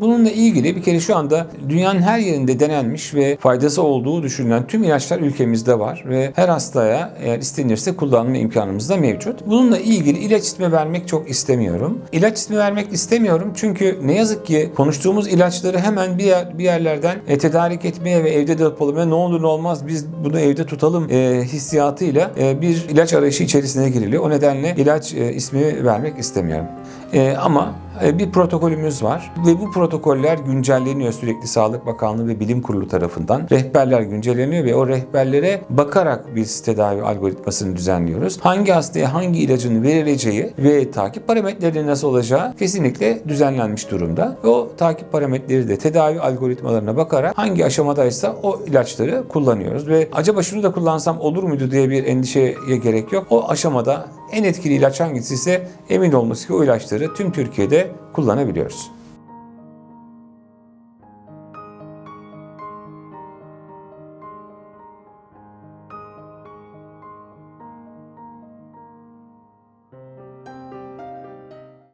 Bununla ilgili bir kere şu anda dünyanın her yerinde denenmiş ve faydası olduğu düşünülen tüm ilaçlar ülkemizde var ve her hastaya eğer istenirse kullanma imkanımız da mevcut. Bununla ilgili ilaç ismi vermek çok istemiyorum. İlaç ismi vermek istemiyorum çünkü ne yazık ki konuştuğumuz ilaçları hemen bir, yer, bir yerlerden e, tedarik etmeye ve evde depolamaya ne olur ne olmaz biz bunu evde tutalım e, hissiyatıyla e, bir ilaç arayışı içerisine giriliyor. O nedenle ilaç e, ismi vermek istemiyorum. E, ama bir protokolümüz var ve bu protokoller güncelleniyor sürekli Sağlık Bakanlığı ve Bilim Kurulu tarafından. Rehberler güncelleniyor ve o rehberlere bakarak biz tedavi algoritmasını düzenliyoruz. Hangi hastaya hangi ilacın verileceği ve takip parametreleri nasıl olacağı kesinlikle düzenlenmiş durumda. Ve o takip parametreleri de tedavi algoritmalarına bakarak hangi aşamadaysa o ilaçları kullanıyoruz ve acaba şunu da kullansam olur muydu diye bir endişeye gerek yok. O aşamada en etkili ilaç hangisi ise emin olması ki o ilaçları tüm Türkiye'de kullanabiliyoruz.